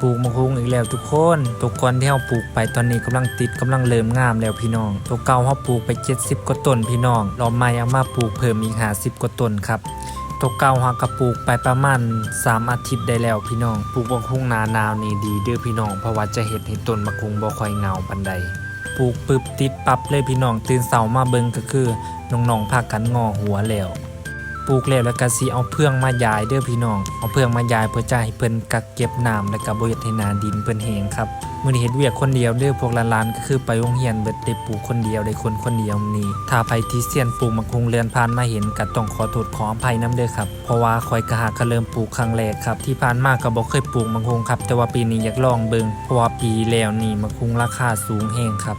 ปลูกมะฮุงอีกแล้วทุกคนตัวก่อนที่เฮาปลูกไปตอนนี้กำลังติดกำลังเริ่มงามแล้วพี่น้อง ตัวเก่าเฮาปลูกไป 70กว่าต้นพี่น้องรอบใหม่เอามาปลูกเพิ่มอีก50กว่าต้นครับตัวเก่าเฮากระปลูกไปประมาณ 3 อาทิตย์ได้แล้วพี่น้องปลูกมะฮุงนานาวนี่ดีเด้อพี่น้องเพราะว่าจะเฮ็ดให้ต้นมะฮุงบ่ค่อยเงาปานใดปลูกปึบติดปั๊บเลยพี่น้องตื่นเสามาเบิ่งก็คือน้องๆพากันงอหัวแล้ว ปลูกแล้วแล้วก็สิเอาเพื่องมายายเด้อพี่น้อง เอาเพื่องมายายเพื่อจะให้เพิ่นกักเก็บน้ำแล้วก็บ่เฮ็ดให้นาดินเพิ่นแห้งครับมื้อนี้เฮ็ดเวียกคนเดียวเด้อพวกหลานๆก็คือไปโรงเรียนเบิดได้ปลูกคนเดียวได้คนคนเดียวนี้ถ้าไผที่เซียนปลูกมักคงเรือนผ่านมาเห็นก็ต้องขอโทษขออภัยนํเด้อครับเพราะว่าข่อยก็หากเริ่มปลูกครั้งแรกครับที่ผ่านมาก็บ่เคยปลูกมังคงครับ แต่ว่าปีนี้อยากลองเบิ่งเพราะว่าปีแล้วนี่มังคงราคาสูงแฮงครับ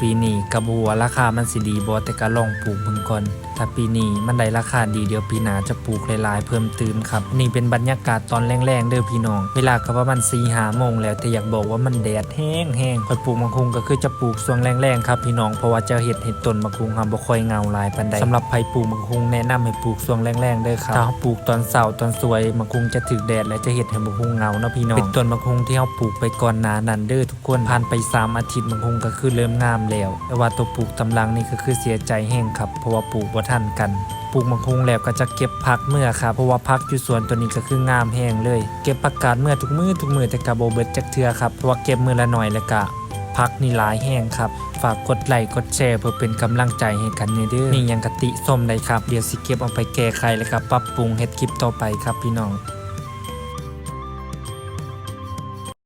ปีนี้กระบัวาราคามันสิดีบ่แต่ก็ลองปลูกเบิ่งก่อน ถ้าปีนี้มันได้ราคาดีเดี๋ยวปีหน้าจะปลูกหลายๆ เพิ่มเติมครับ นี่เป็นบรรยากาศตอนแรงๆเด้อพี่น้อง เวลาก็ประมาณ4 5โมงแล้วแต่อยากบอกว่ามันแดดแห้งแห้งค่อปลูกมังคุงก็คือจะปลูกช่วงแรงๆครับพี่น้องเพราะว่าจะเฮ็ดให้ต้นมังคุงครับบ่ค่อยเงาลายปานใดสำหรับใครปลูกมังคุงแนะนำให้ปลูกช่วงแรงๆเด้อครับถ้าปลูกตอนเช้าตอนสวยมังคุงจะถึกแดดและจะเฮ็ดให้มังคุงเงาเนาะพี่น้องเป็นต้นมังคุงที่เฮาปลูกไปก่อนหน้านั้นเด้อทุกคนผ่านไปสามอาทิตย์มังคุงก็คือเริ่มงามแล้วแต่ว่าตัวปลูกตำลังนี่ก็คือเสียใจแห้งครับเพราะว่าปลูกบ่ทนกันปลูกมังคุงแล้วก็จะเก็บผักเมื่อครับเพราะว่าผักอยู่สวนตัวนี้ก็คืองามแห้งเลย เก็บผักกาดเมื่อทุกมือทุกมือแต่กะโบเบิดจักเทือครับเพราะว่าเก็บมือละหน่อยแล้วก็ผักนี่หลายแห้งครับ ฝากกดไลค์กดแชร์เพื่อเป็นกำลังใจให้กันเด้อนี่ยังกะติส้มเลยครับ เดี๋ยวสิเก็บเอาไปแก้ไขแล้วก็ปรับปรุงเฮ็ดคลิปต่อไปครับพี่น้อง